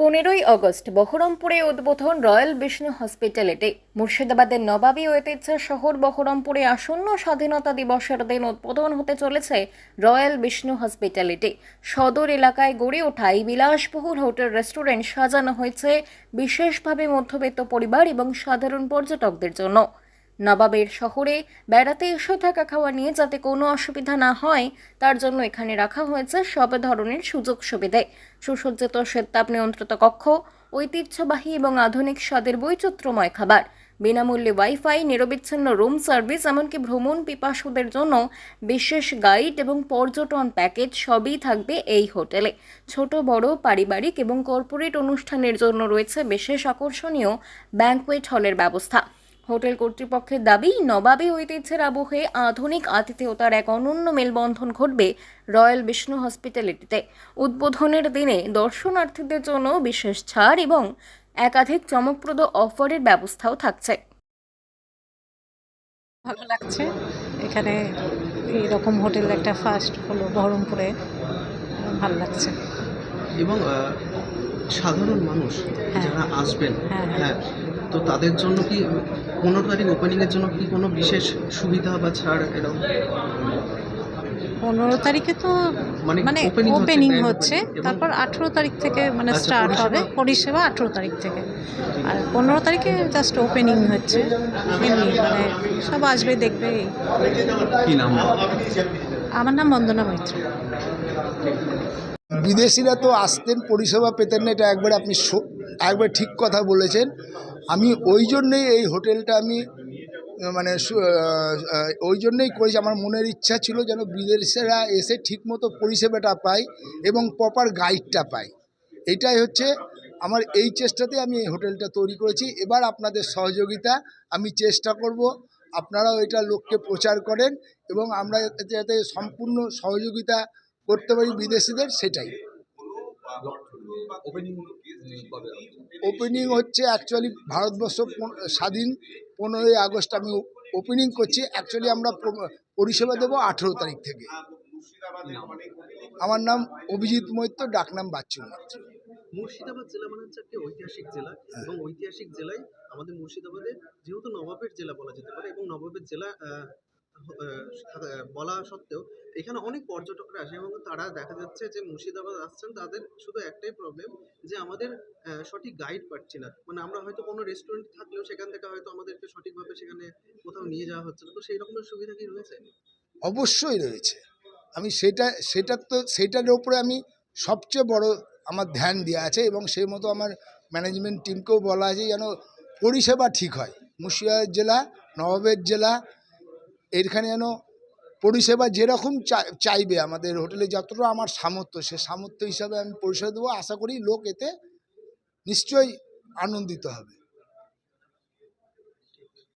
পনেরোই আগস্ট বহরমপুরে উদ্বোধন রয়্যাল বিষ্ণু হসপিটালিটি মুর্শিদাবাদের নবাবী ঐতিহ্য শহর বহরমপুরে আসন্ন স্বাধীনতা দিবসের দিন উদ্বোধন হতে চলেছে রয়্যাল বিষ্ণু হসপিটালিটি সদর এলাকায় গড়ে ওঠা এই বিলাসবহুল হোটেল রেস্টুরেন্ট সাজানো হয়েছে বিশেষভাবে মধ্যবিত্ত পরিবার এবং সাধারণ পর্যটকদের জন্য। নবাবের শহরে বেড়াতে এসে থাকা খাওয়া নিয়ে যাতে কোনো অসুবিধা না হয়, তার জন্য এখানে রাখা হয়েছে সব ধরনের সুযোগ সুবিধে। সুসজ্জিত শ্বেতাপ নিয়ন্ত্রিত কক্ষ, ঐতিহ্যবাহী এবং আধুনিক স্বাদের বৈচিত্র্যময় খাবার, বিনামূল্যে ওয়াইফাই নিরবিচ্ছিন্ন রুম সার্ভিস এমনকি ভ্রমণ পিপাসুদের জন্য বিশেষ গাইড এবং পর্যটন প্যাকেজ সবই থাকবে এই হোটেলে। ছোট, বড়, পারিবারিক এবং কর্পোরেট অনুষ্ঠানের জন্য রয়েছে বিশেষ আকর্ষণীয় ব্যাংকোয়েট হলের ব্যবস্থা। হোটেল কর্তৃপক্ষের দাবি নবাবী ঐতিহ্যের আবহে আধুনিক আতিথেয়তার এক অনন্য মেলবন্ধন ঘটবে রয়্যাল বিষ্ণু হসপিটালিটিতে। উদ্বোধনের দিনে দর্শনার্থীদের জন্য বিশেষ ছাড় এবং একাধিক চমকপ্রদ অফারের ব্যবস্থাও থাকছে। ভালো লাগছে। এখানে এইরকম হোটেল একটা ফার্স্ট হলো বহরমপুরে। ভালো লাগছে। এবং সাধারণ মানুষ হ্যাঁ। যারা আসবেন হ্যাঁ, হ্যাঁ। হ্যাঁ তো তাদের জন্য কি পনেরো তারিখ ওপেনিংয়ের জন্য কি কোনো বিশেষ সুবিধা বা ছাড় এরকম পনেরো তারিখে তো মানে মানে ওপেনিং হচ্ছে তারপর আঠেরো তারিখ থেকে মানে আচ্ছা, স্টার্ট হবে পরিষেবা আঠেরো তারিখ থেকে। আর পনেরো তারিখে জাস্ট ওপেনিং হচ্ছে এমনি মানে সব আসবে দেখবে। কি নাম? আমার নাম বন্দনা মৈত্র। বিদেশিরা তো আসতেন পরিষেবা পেতেন না এটা একবার আপনি একবার ঠিক কথা বলেছেন। আমি ওই জন্যেই এই হোটেলটা আমি মানে ওই জন্যই করেছি। আমার মনের ইচ্ছা ছিল যেন বিদেশিরা এসে ঠিকমতো পরিষেবাটা পায় এবং প্রপার গাইডটা পায়। এটাই হচ্ছে আমার এই চেষ্টাতে আমি এই হোটেলটা তৈরি করেছি। এবার আপনাদের সহযোগিতা আমি চেষ্টা করব। আপনারাও এটা লোককে প্রচার করেন এবং আমরা যাতে সম্পূর্ণ সহযোগিতা করতে পারি বিদেশিদের, সেটাই। ওপেনিং হচ্ছে অ্যাকচুয়ালি ভারতবর্ষ স্বাধীন পনেরোই আগস্ট আমি ওপেনিং করছি। অ্যাকচুয়ালি আমরা পরিষেবা দেবো আঠেরো তারিখ থেকে। আমার নাম অভিজিৎ মৈত্র ডাকনাম বাচ্চু মৈত্র। মুর্শিদাবাদ জেলা মানে হচ্ছে একটি ঐতিহাসিক জেলা। এবং ঐতিহাসিক জেলায় আমাদের মুর্শিদাবাদে যেহেতু নবাবের জেলা বলা যেতে পারে এবং নবাবের জেলা বলা সত্ত্বেও এখানে অনেক পর্যটকরা আসে এবং তারা দেখা যাচ্ছে যে মুর্শিদাবাদ আসছেন, তাদের শুধু একটাই প্রবলেম যে আমাদের সঠিক গাইড পাচ্ছি না। মানে আমরা হয়তো কোনো রেস্টুরেন্ট থাকলেও সেখান থেকে হয়তো আমাদেরকে সঠিকভাবে সেখানে কোথাও নিয়ে যাওয়া হচ্ছে না। তো সেই রকমের সুবিধা কি রয়েছে? অবশ্যই রয়েছে। আমি সেটা সেটা তো, সেটার উপরে আমি সবচেয়ে বড় আমার ধ্যান দেওয়া আছে এবং সেই মতো আমার ম্যানেজমেন্ট টিমকেও বলা আছে যেন পরিষেবা ঠিক হয়। মুর্শিদাবাদ জেলা, নবাবের জেলা এখানে যেন পরিষেবা যেরকম চাইবে, আমাদের হোটেলে যতটা আমার সামর্থ্য, সে সামর্থ্য হিসাবে আমি পরিষেবা দেবো। আশা করি লোক এতে নিশ্চয়ই আনন্দিত হবে।